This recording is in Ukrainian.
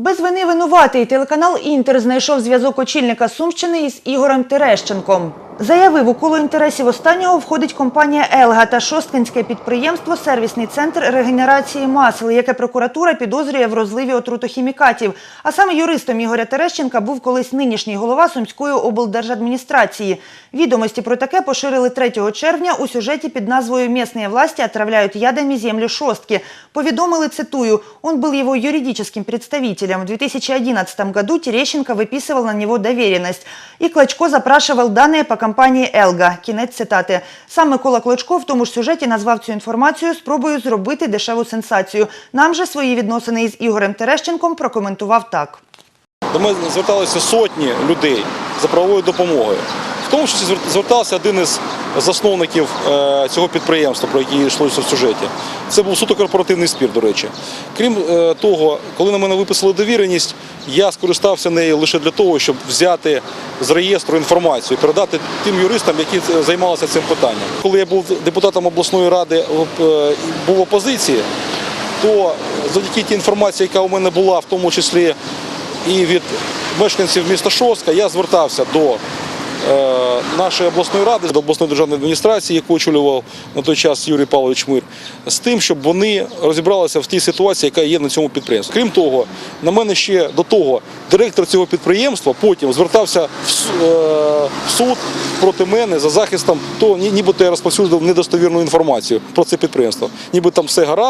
Без вини винуватий телеканал Інтер знайшов зв'язок очільника Сумщини із Ігорем Терещенком. Заявив, у коло інтересів останнього входить компанія Елга та шосткинське підприємство Сервісний центр регенерації масел, яке прокуратура підозрює в розливі отрутохімікатів. А саме юристом Ігоря Терещенка був колись нинішній голова Сумської облдержадміністрації. Відомості про таке поширили 3 червня у сюжеті під назвою «Местные власти отравляют ядами землю шостки». Повідомили, цитую, он был его юридическим представителем. В 2011 году Терещенко выписывал на него доверенность. И Клочко запрашивал данные по компанії «Елга». Кінець цитати. Сам Микола Клочко в тому ж сюжеті назвав цю інформацію спробою зробити дешеву сенсацію. Нам же свої відносини із Ігорем Терещенком прокоментував так. До мене зверталися сотні людей за правовою допомогою. Тому числі звертався один із засновників е, цього підприємства, про який йшлося в сюжеті. Це був суто корпоративний спір, до речі. Крім е, того, коли на мене виписали довіреність, я скористався нею лише для того, щоб взяти з реєстру інформацію, передати тим юристам, які е, займалися цим питанням. Коли я був депутатом обласної ради, був в опозиції, то завдяки тій інформації, яка у мене була, в тому числі і від мешканців міста Шостка, я звертався до нашої обласної ради, до обласної державної адміністрації, яку очолював на той час Юрій Павлович Мир, з тим, щоб вони розібралися в тій ситуації, яка є на цьому підприємстві. Крім того, на мене ще до того директор цього підприємства потім звертався в е, суд проти мене за захистом того, ні- нібито я розповсюджував недостовірну інформацію про це підприємство. Ніби там все гаразд.